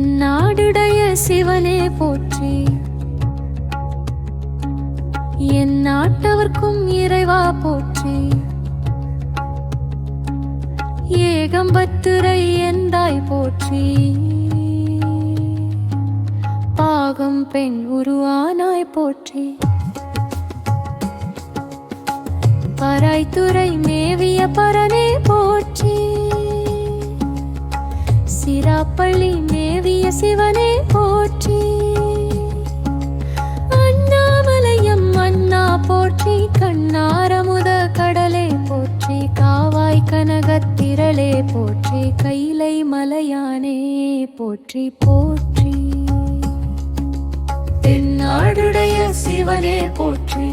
என் நாடுடைய சிவனே போற்றி. என் நாட்டவர்க்கும் இறைவா போற்றி. ஏகம்பத்துரை எந்தாய் போற்றி. பாகம் பெண் உருவானாய் போற்றி. பராய்த்துறை மேவிய பரனே போற்றி. சிராப்பள்ளி மேவி சிவனே போற்றி. அண்ணாமலையம் அண்ணா போற்றி கண்ணாரமுத கடலே போற்றி காவாய் கனகத்திரளே போற்றி கைலை மலையானே போற்றி போற்றி. தென்னாடுடைய சிவனே போற்றி.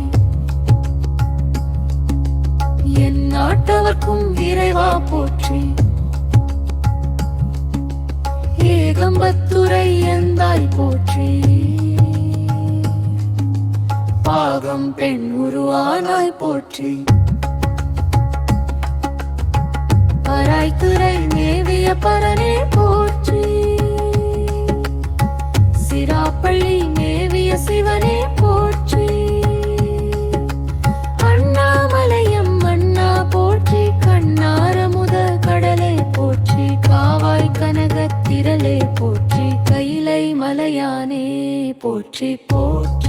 என் நாட்டவர்க்கும் இறைவா போற்றி. ஏகம்பத்துரை எந்தாய் போற்றி. பாகம் பெண் உருவானாய் போற்றி. பராய்த்துறை நேவிய பரனே போற்றி. போற்றி கையிலை மலையானே போற்றி போற்றி.